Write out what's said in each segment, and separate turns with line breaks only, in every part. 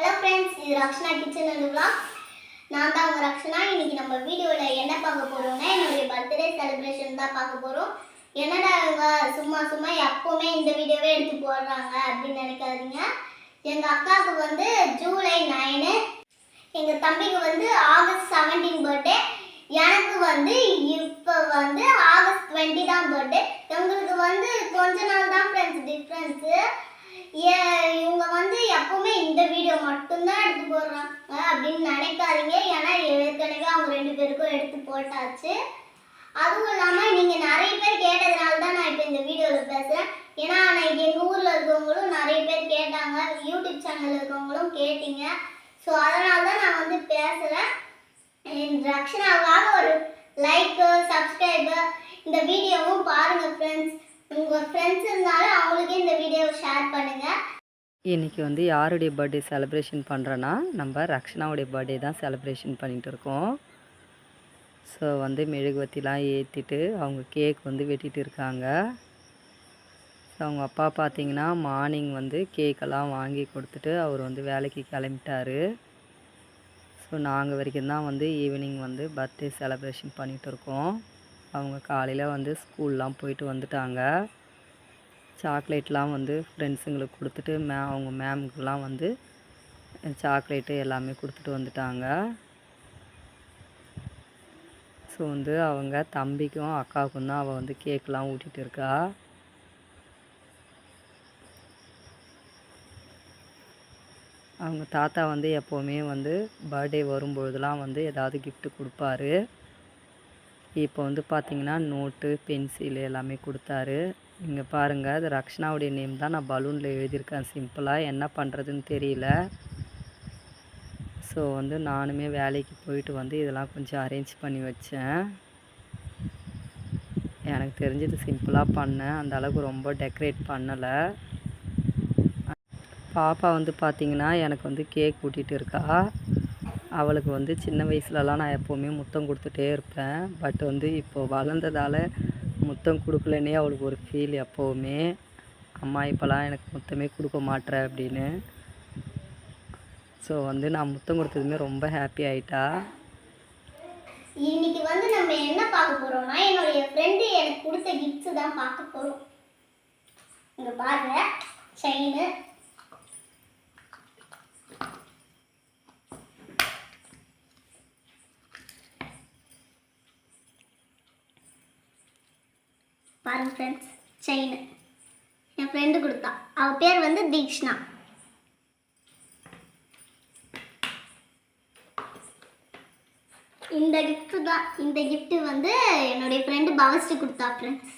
Hello friends இது Rakshana kitchen and நான் தான் உங்கள் ரக்ஷனா. இன்றைக்கி நம்ம வீடியோவில் என்ன பார்க்க போகிறோம்னா என்னுடைய பர்த்டே செலிப்ரேஷன் தான் பார்க்க போகிறோம் என்னடா இவங்க சும்மா சும்மா எப்போவுமே இந்த வீடியோவே எடுத்து போடுறாங்க அப்படின்னு நினைக்காதீங்க. எங்கள் அக்காவுக்கு வந்து ஜூலை நைனு எங்கள் தம்பிக்கு வந்து ஆகஸ்ட் செவன்டீன் பர்த்டே எனக்கு வந்து இப்போ வந்து ஆகஸ்ட் டுவெண்ட்டி தான் பர்த்டே எங்களுக்கு வந்து கொஞ்ச நாள் தான் ஃப்ரெண்ட்ஸ் டிஃப்ரென்ஸு இவங்க வந்து எப்பவுமே இந்த வீடியோ மட்டும்தான் எடுத்து போடுறாங்க அப்படின்னு நினைக்காதீங்க. ஏன்னா ஏற்கனவே அவங்க ரெண்டு பேருக்கும் எடுத்து போட்டாச்சு. அதுவும் இல்லாமல் நீங்கள் நிறைய பேர் கேட்டதுனால தான் நான் இப்போ இந்த வீடியோவில் பேசுகிறேன் ஏன்னா நான் எங்கள் ஊரில் இருக்கவங்களும் நிறைய பேர் கேட்டாங்க. யூடியூப் சேனலில் இருக்கவங்களும் கேட்டீங்க. ஸோ அதனால தான் நான் வந்து பேசுகிறேன் ரக்ஷனாவுக்காக ஒரு லைக்கு சப்ஸ்கிரைபு இந்த வீடியோவும் பாருங்கள் ஃப்ரெண்ட்ஸ் உங்கள் ஃப்ரெண்ட்ஸ் இருந்தாலும் அவங்களுக்கே இந்த வீடியோவை ஷேர் பண்ணுங்கள்
இன்றைக்கி வந்து யாருடைய பர்த்டே செலிப்ரேஷன் பண்ணுறோன்னா நம்ம ரக்ஷனாவுடைய பர்த்டே தான் செலிப்ரேஷன் பண்ணிகிட்டு இருக்கோம். ஸோ வந்து மெழுகுவத்திலாம் ஏற்றிட்டு அவங்க கேக் வந்து வெட்டிகிட்டு இருக்காங்க. ஸோ அவங்க அப்பா பார்த்தீங்கன்னா மார்னிங் வந்து கேக்கெல்லாம் வாங்கி கொடுத்துட்டு அவர் வந்து வேலைக்கு கிளம்பிட்டாரு. ஸோ நாங்கள் வரைக்கும் தான் வந்து ஈவினிங் வந்து பர்த்டே செலிப்ரேஷன் பண்ணிகிட்டு இருக்கோம். அவங்க காலையில் வந்து ஸ்கூல்லாம் போயிட்டு வந்துட்டாங்க. சாக்லேட்லாம் வந்து ஃப்ரெண்ட்ஸுங்களுக்கு கொடுத்துட்டு மே அவங்க மேம்க்குலாம் வந்து சாக்லேட்டு எல்லாமே கொடுத்துட்டு வந்துட்டாங்க. ஸோ வந்து அவங்க தம்பிக்கும் அக்காவுக்கும் தான் அவள் வந்து கேக்கெலாம் ஊட்டிகிட்டு இருக்கா. அவங்க தாத்தா வந்து எப்போவுமே வந்து பர்த்டே வரும்பொழுதுலாம் வந்து ஏதாவது கிஃப்ட்டு கொடுப்பாரு. இப்போ வந்து பார்த்தீங்கன்னா நோட்டு பென்சில் எல்லாமே கொடுத்தாரு. இங்கே பாருங்கள் அது ரக்ஷனாவுடைய நேம் தான் நான் பலூனில் எழுதியிருக்கேன். சிம்பிளாக என்ன பண்ணுறதுன்னு தெரியல. ஸோ வந்து நானுமே வேலைக்கு போயிட்டு வந்து இதெல்லாம் கொஞ்சம் அரேஞ்ச் பண்ணி வச்சேன். எனக்கு தெரிஞ்சது சிம்பிளாக பண்ணேன். அந்த அளவுக்கு ரொம்ப டெக்கரேட் பண்ணலை. பாப்பா வந்து பார்த்திங்கன்னா எனக்கு வந்து கேக் கூட்டிகிட்டு இருக்கா. அவளுக்கு வந்து சின்ன வயசுலலாம் நான் எப்போவுமே முத்தம் கொடுத்துட்டே இருப்பேன். பட் வந்து இப்போது வளர்ந்ததால் முத்தம் கொடுக்கலனே அவளுக்கு ஒரு ஃபீல் எப்போவுமே. அம்மா இப்போலாம் எனக்கு முத்தமே கொடுக்க மாட்டேற அப்படின்னு. ஸோ வந்து நான் முத்தம் கொடுத்ததுமே ரொம்ப ஹாப்பி ஆயிட்டா.
இன்னைக்கு வந்து நம்ம என்ன பார்க்க போறோம்னா என்னுடைய ஃப்ரெண்டு எனக்கு கொடுத்த கிஃப்ட்ஸ் தான் பார்க்க போகிறோம் இங்கே பாருங்க செயின் பாருங்க ஃப்ரெண்ட்ஸ் செயின் என் ஃப்ரெண்டு கொடுத்தா. அவள் பேர் வந்து தீக்ஷ்ணா. இந்த கிஃப்ட்டு தான் இந்த கிஃப்ட்டு வந்து என்னுடைய ஃப்ரெண்டு பவஸ்ட்டு கொடுத்தா ஃப்ரெண்ட்ஸ்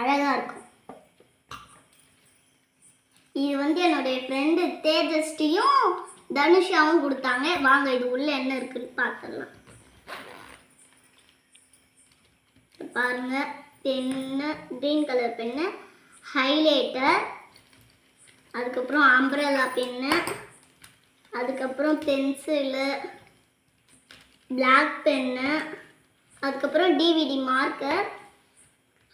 அழகாக இருக்கும். இது வந்து என்னுடைய ஃப்ரெண்டு தேஜஸ்டியும் தனுஷாவும் கொடுத்தாங்க. வாங்க இது உள்ளே என்ன இருக்குன்னு பார்த்துடலாம். பாருங்கள் pen green colour pen highlighter அதுக்கப்புறம் அம்ப்ரலா பென்னு அதுக்கப்புறம் பென்சிலு பிளாக் பென்னு அதுக்கப்புறம் டிவிடி மார்க்கர்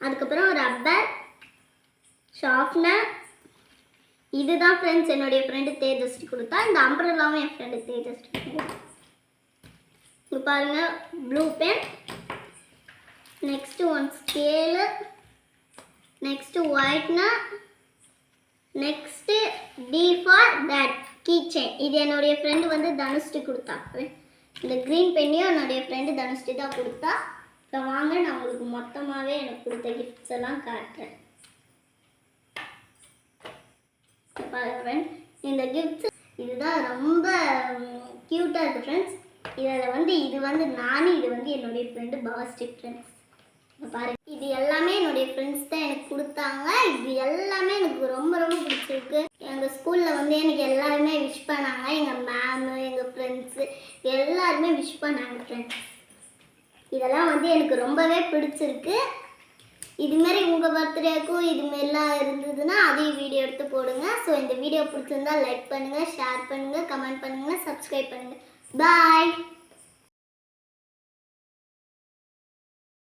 அதுக்கப்புறம் ரப்பர் ஷார்ப்னர் இதுதான் ஃப்ரெண்ட்ஸ் என்னுடைய ஃப்ரெண்டு தேஜஸ்டி கொடுத்தா இந்த அம்ப்ரலாவும் என் ஃப்ரெண்டு தேஜஸ்டி கொடுத்தா. இங்க பாருங்கள் blue pen next one scale next whitener next T for that key இது என்னுடைய ஃப்ரெண்டு வந்து தனுஷ்டி கொடுத்தா. இந்த க்ரீன் பெண்ணையும் என்னுடைய ஃப்ரெண்டு தனுஷ்டி தான் கொடுத்தா. இப்போ வாங்க நான் உங்களுக்கு மொத்தமாகவே எனக்கு கொடுத்த கிஃப்ட்ஸ் எல்லாம் காட்டுறேன். இங்க இந்த கிஃப்ட்ஸ் இதுதான் ரொம்ப க்யூட்டாக இருக்குது ஃப்ரெண்ட்ஸ் இதில் வந்து இது வந்து நானே இது வந்து என்னுடைய ஃப்ரெண்டு பவஸ்டிக் ஃப்ரெண்ட்ஸ் இது எல்லாமே என்னுடைய ஃப்ரெண்ட்ஸ் தான் எனக்கு கொடுத்தாங்க. இது எல்லாமே எனக்கு ரொம்ப ரொம்ப பிடிச்சிருக்கு. எங்கள் ஸ்கூலில் வந்து எனக்கு எல்லாருமே விஷ் பண்ணாங்க. எங்கள் மேமு எங்கள் ஃப்ரெண்ட்ஸு எல்லாருமே விஷ் பண்ணாங்க ஃப்ரெண்ட்ஸ் இதெல்லாம் வந்து எனக்கு ரொம்பவே பிடிச்சிருக்கு. இதுமாரி உங்கள் பர்த்டேக்கும் இதுமாரிலாம் இருந்ததுன்னா அதையும் வீடியோ எடுத்து போடுங்க. ஸோ இந்த வீடியோ பிடிச்சிருந்தா லைக் பண்ணுங்கள் ஷேர் பண்ணுங்கள் கமெண்ட் பண்ணுங்கள் சப்ஸ்கிரைப் பண்ணுங்கள் பாய்